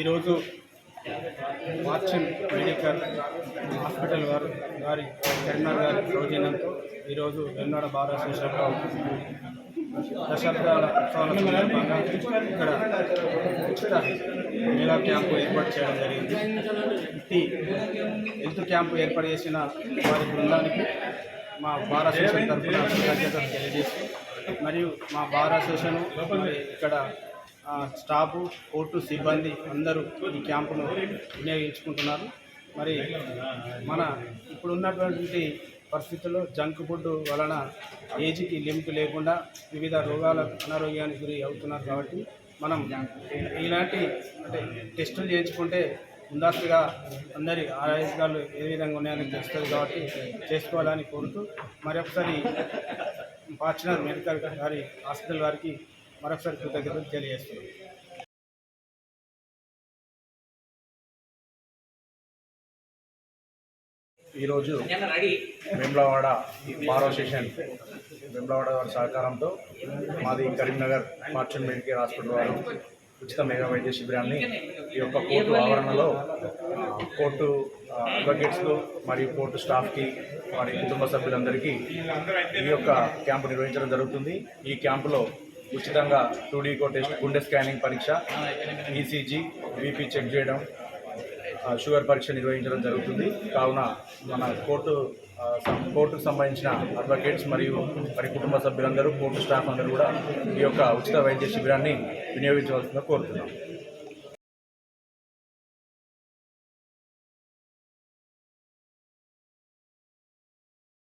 ఈరోజు వాచ్యం medical hospital వారు వారి కరీంనగర్ గారి సౌజన్యంతో ఈరోజు వెన్నడ బార్ అసోసియేషన్ దశాబ్దాల ఉత్సవాల సందర్భంగా ఇక్కడ ఉచిత మేళా క్యాంపు ఏర్పాటు చేయడం జరిగింది. ఈ హెల్త్ క్యాంపు ఏర్పాటు చేసిన వారి బృందానికి మా బార్ అసోసియేషన్ తరఫున కృతజ్ఞతలు తెలియజేస్తూ మరియు మా బార్ అసోసియేషన్ ఇక్కడ స్టాఫ్ కోర్టు సిబ్బంది అందరూ ఈ క్యాంపును వినియోగించుకుంటున్నారు. మరి మన ఇప్పుడున్నటువంటి పరిస్థితుల్లో జంక్ ఫుడ్ వలన ఏజ్కి లిమిట్ లేకుండా వివిధ రోగాల అనారోగ్యానికి గురి అవుతున్నారు కాబట్టి మనం ఇలాంటి అంటే టెస్టులు చేయించుకుంటే ముందస్తుగా అందరి ఆరోగ్యాలు ఏ విధంగా ఉన్నాయని తెలుస్తుంది కాబట్టి చేసుకోవాలని కోరుతూ మరొకసారి ఫార్చునర్ మెడికల్ గారి హాస్పిటల్ వారికి మరొకసారి కృతజ్ఞతలు తెలియజేస్తున్నాం. ఈరోజు వేములవాడ బార్ అసోసియేషన్ వేములవాడ వారి సహకారంతో మాది కరీంనగర్ ఫార్చ్యూన్ మెడికల్ హాస్పిటల్ వారు ఉచిత మెగా వైద్య శిబిరాన్ని ఈ యొక్క కోర్టు ఆవరణలో కోర్టు అడ్వకేట్స్కు మరియు కోర్టు స్టాఫ్కి వారి కుటుంబ సభ్యులందరికీ ఈ యొక్క క్యాంపు నిర్వహించడం జరుగుతుంది. ఈ క్యాంపులో ఉచితంగా టూ డీ టెస్ట్ గుండె స్కానింగ్ పరీక్ష ఈసీజీ బీపీ చెక్ చేయడం షుగర్ పరీక్ష నిర్వహించడం జరుగుతుంది. కావున మన కోర్టు కోర్టుకు సంబంధించిన అడ్వకేట్స్ మరియు మరి కుటుంబ సభ్యులందరూ కోర్టు స్టాఫ్ అందరూ కూడా ఈ యొక్క ఉచిత వైద్య శిబిరాన్ని వినియోగించవలసిందిగా కోరుతున్నాం.